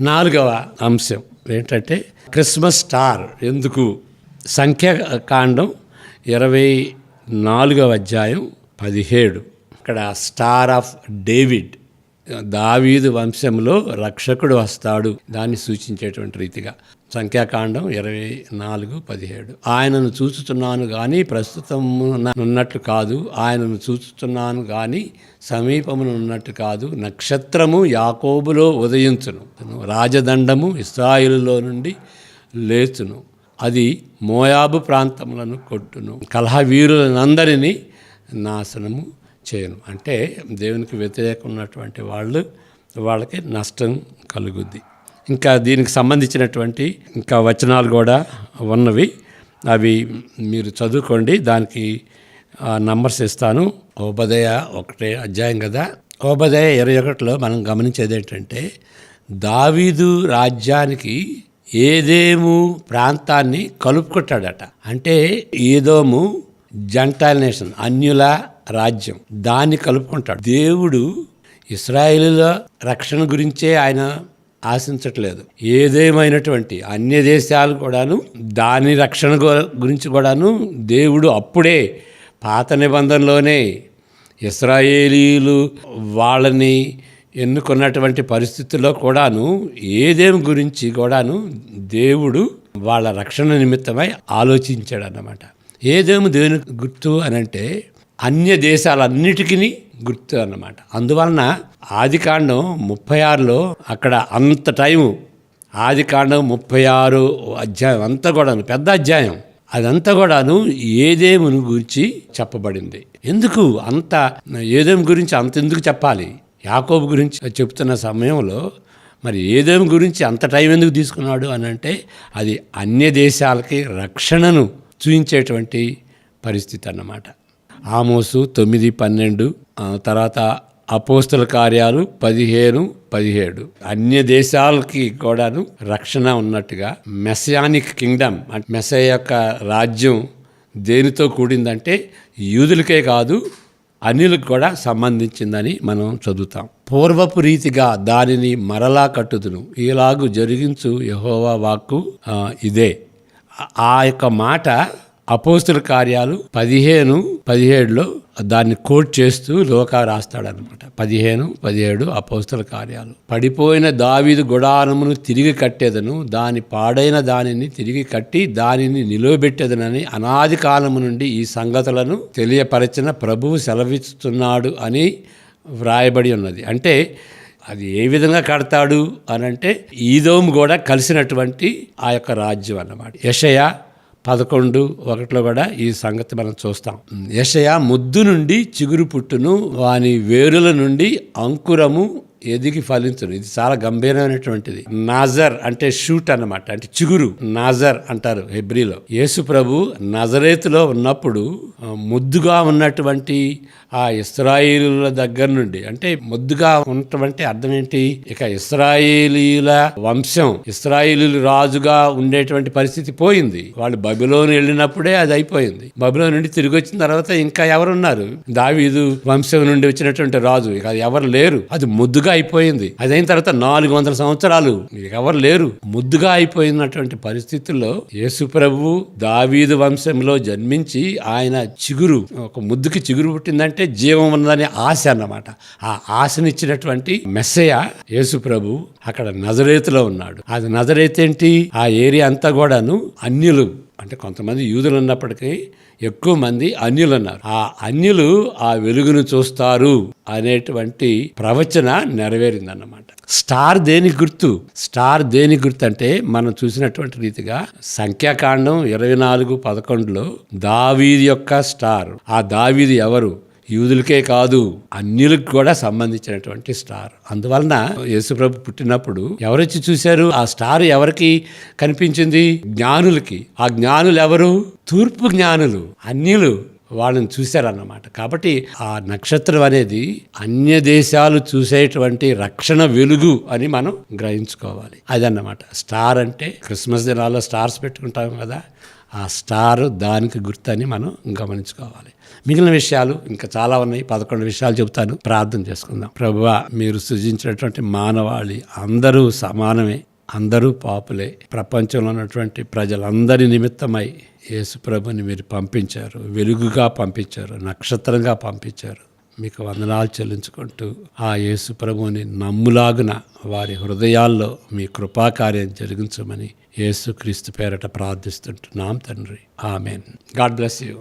నాలుగవ అంశం ఏంటంటే క్రిస్మస్ స్టార్ ఎందుకు సంఖ్యాకాండం ఇరవై నాలుగవ అధ్యాయం పదిహేడు. ఇక్కడ స్టార్ ఆఫ్ డేవిడ్ దావీదు వంశంలో రక్షకుడు వస్తాడు. దాన్ని సూచించేటువంటి రీతిగా సంఖ్యాకాండం ఇరవై నాలుగు పదిహేడు. ఆయనను చూచుతున్నాను కానీ ప్రస్తుతం ఉన్నట్లు కాదు. ఆయనను చూచుతున్నాను కానీ సమీపమున ఉన్నట్టు కాదు. నక్షత్రము యాకోబులో ఉదయించును. రాజదండము ఇస్రాయిలులో నుండి లేచును. అది మోయాబు ప్రాంతములను కొట్టును. కలహ వీరులనందరినీ నాశనము చేయను. అంటే దేవునికి వ్యతిరేకం ఉన్నటువంటి వాళ్ళు వాళ్ళకి నష్టం కలుగుద్ది. ఇంకా దీనికి సంబంధించినటువంటి ఇంకా వచనాలు కూడా ఉన్నవి. అవి మీరు చదువుకోండి. దానికి నంబర్స్ ఇస్తాను. ఓబదయ ఒకటే అధ్యాయం కదా. ఓబదయ ఇరవై ఒకటిలో మనం గమనించేది ఏంటంటే దావీదు రాజ్యానికి ఏదేము ప్రాంతాన్ని కలుపుకుంటాడట అంటే ఏదోము జంటల్ నేషన్ అన్యుల రాజ్యం. దాన్ని కలుపుకుంటాడు. దేవుడు ఇస్రాయేలుల రక్షణ గురించే ఆయన ఆశించట్లేదు. ఏదేమైనటువంటి అన్య దేశాలు కూడాను దాని రక్షణ గురించి కూడాను దేవుడు అప్పుడే పాత నిబంధనలోనే ఇస్రాయేలీలు వాళ్ళని ఎన్నుకున్నటువంటి పరిస్థితుల్లో కూడాను ఏదేం గురించి కూడాను దేవుడు వాళ్ళ రక్షణ నిమిత్తమై ఆలోచించాడు అన్నమాట ఏదేమి దేవుని గుర్తు అని అంటే అన్య దేశాలన్నిటికీ గుర్తు అన్నమాట. అందువలన ఆదికాండం ముప్పై ఆరులో అక్కడ అంత టైము. ఆదికాండం ముప్పై ఆరు అధ్యాయం అంతా కూడాను పెద్ద అధ్యాయం. అదంతా కూడాను ఏదేముని గురించి చెప్పబడింది. ఎందుకు అంత ఏదేం గురించి అంత ఎందుకు చెప్పాలి? యాకోబు గురించి చెప్తున్న సమయంలో మరి ఏదేమి గురించి అంత టైం ఎందుకు తీసుకున్నాడు అని అంటే అది అన్య దేశాలకి రక్షణను చూపించేటువంటి పరిస్థితి అన్నమాట. ఆమోసు తొమ్మిది పన్నెండు తర్వాత అపోస్తుల కార్యాలు పదిహేను పదిహేడు. అన్య దేశాలకి కూడాను రక్షణ ఉన్నట్టుగా మెసయానిక్ కింగ్డమ్ అంటే మెస యొక్క రాజ్యం దేనితో కూడిందంటే యూదులకే కాదు అన్యులకు కూడా సంబంధించిందని మనం చదువుతాం. పూర్వపు రీతిగా దానిని మరలా కట్టుదును. ఇలాగు జరిగించు యహోవా వాక్కు ఇదే. ఆ యొక్క మాట అపోస్తుల కార్యాలు పదిహేను పదిహేడులో దాన్ని కోట్ చేస్తూ లోక రాస్తాడనమాట పదిహేను పదిహేడు అపోస్తుల కార్యాలు. పడిపోయిన దావీదు గుడారమును తిరిగి కట్టేదను దాని పాడైన దానిని తిరిగి కట్టి దానిని నిలువబెట్టేదనని అనాది కాలము నుండి ఈ సంగతులను తెలియపరచిన ప్రభువు సెలవిస్తున్నాడు అని వ్రాయబడి ఉన్నది. అంటే అది ఏ విధంగా కడతాడు అని అంటే ఈదోము కూడా కలిసినటువంటి ఆ యొక్క రాజ్యం అన్నమాట. యషయ పదకొండు ఒకటిలో కూడా ఈ సంగతి మనం చూస్తాం. యషయ ముద్దు నుండి చిగురు పుట్టును వాని వేరుల నుండి అంకురము ఎదిగి ఫలించరు ఇది చాలా గంభీరమైనటువంటిది. నాజర్ అంటే షూట్ అన్నమాట. అంటే చిగురు. నాజర్ అంటారు హెబ్రిలో. యేసు ప్రభు నజరేతులో ఉన్నప్పుడు ముద్దుగా ఉన్నటువంటి ఆ ఇస్రాయిలుల దగ్గర నుండి అంటే ముద్దుగా ఉన్నటువంటి అర్థం ఏంటి? ఇక ఇస్రాయేలీల వంశం ఇస్రాయేలీలు రాజుగా ఉండేటువంటి పరిస్థితి పోయింది. వాళ్ళు బబిలోని వెళ్ళినప్పుడే అది అయిపోయింది. బబిలో నుండి తిరిగి వచ్చిన తర్వాత ఇంకా ఎవరున్నారు? దావీదు వంశం నుండి వచ్చినటువంటి రాజు. ఇక ఎవరు లేరు. అది ముద్దుగా అయిపోయింది. అదైన తర్వాత నాలుగు వందల సంవత్సరాలు. ఎవరు లేరు. ముద్దుగా అయిపోయినటువంటి పరిస్థితుల్లో యేసుప్రభు దావీదు వంశంలో జన్మించి ఆయన చిగురు ఒక ముద్దుకి చిగురు పుట్టిందంటే జీవం ఉన్నదనే ఆశ అన్నమాట. ఆ ఆశనిచ్చినటువంటి మెస్సయ యేసుప్రభు అక్కడ నజరేతులో ఉన్నాడు. అది నజరేతేంటి? ఆ ఏరియా అంతా కూడాను అన్యులు. అంటే కొంతమంది యూదులు ఉన్నప్పటికీ ఎక్కువ మంది అన్యులు అన్నారు ఆ అన్యులు ఆ వెలుగును చూస్తారు అనేటువంటి ప్రవచన నెరవేరిందన్నమాట. స్టార్ దేని గుర్తు? స్టార్ దేని గుర్తు అంటే మనం చూసినటువంటి రీతిగా సంఖ్యాకాండం ఇరవై నాలుగు పదకొండులో దావీది యొక్క స్టార్. ఆ దావీది ఎవరు? యూదులకే కాదు అన్యులకు కూడా సంబంధించినటువంటి స్టార్. అందువలన యేసుప్రభు పుట్టినప్పుడు ఎవరొచ్చి చూశారు? ఆ స్టార్ ఎవరికి కనిపించింది? జ్ఞానులకి. ఆ జ్ఞానులు ఎవరు తూర్పు జ్ఞానులు అన్యులు వాళ్ళని చూశారన్నమాట. కాబట్టి ఆ నక్షత్రం అనేది అన్య దేశాలు చూసేటువంటి రక్షణ వెలుగు అని మనం గ్రహించుకోవాలి. అదన్నమాట. స్టార్ అంటే క్రిస్మస్ దినాల్లో స్టార్స్ పెట్టుకుంటాం కదా. ఆ స్టార్ దానికి గుర్తని మనం గమనించుకోవాలి. మిగిలిన విషయాలు ఇంకా చాలా ఉన్నాయి. పదకొండు విషయాలు చెబుతాను. ప్రార్థన చేసుకుందాం. ప్రభువా మీరు సృజించినటువంటి మానవాళి అందరూ సమానమే. అందరూ పాపులే. ప్రపంచంలో ఉన్నటువంటి ప్రజలందరి నిమిత్తమై యేసు ప్రభుని మీరు పంపించారు. వెలుగుగా పంపించారు. నక్షత్రంగా పంపించారు. మీకు వందనాలు చెల్లించుకుంటూ ఆ యేసు ప్రభువుని నమ్ములాగున వారి హృదయాల్లో మీ కృపాకార్యం జరిగించమని యేసు క్రీస్తు పేరట ప్రార్థిస్తుంటున్నాం తండ్రి. ఆమెన్. God bless you.